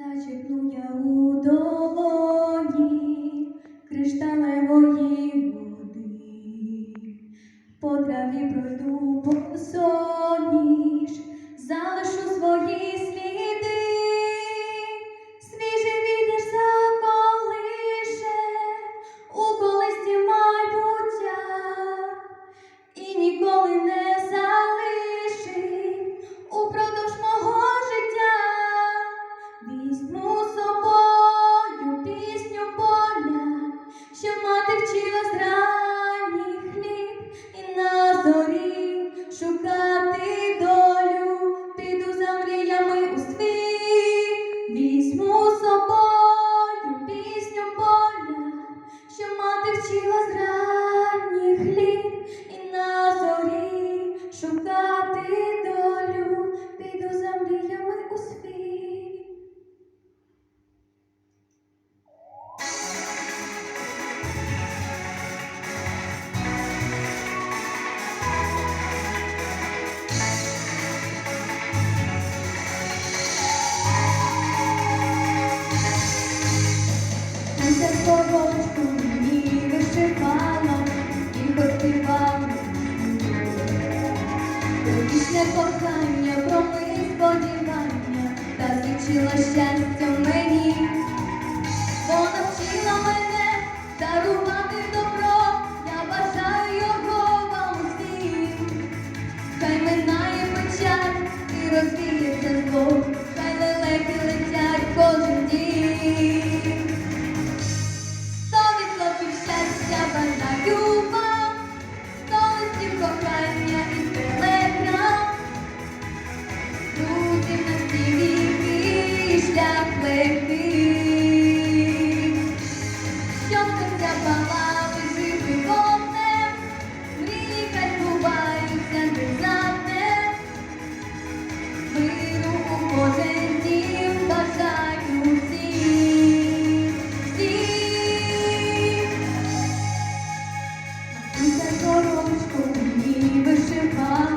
Зачепну я у долоні кришталевої води, по траві пройду по соніж, залишу свої. солодку і і горти вам. Кохання, проми та злічила щастя мені. Вона вчила мене дарувати добро, я бажаю його вам. Хай минає печаль і розвіється зло, хай лелеки летять кожен дім. сорочку і вишивати.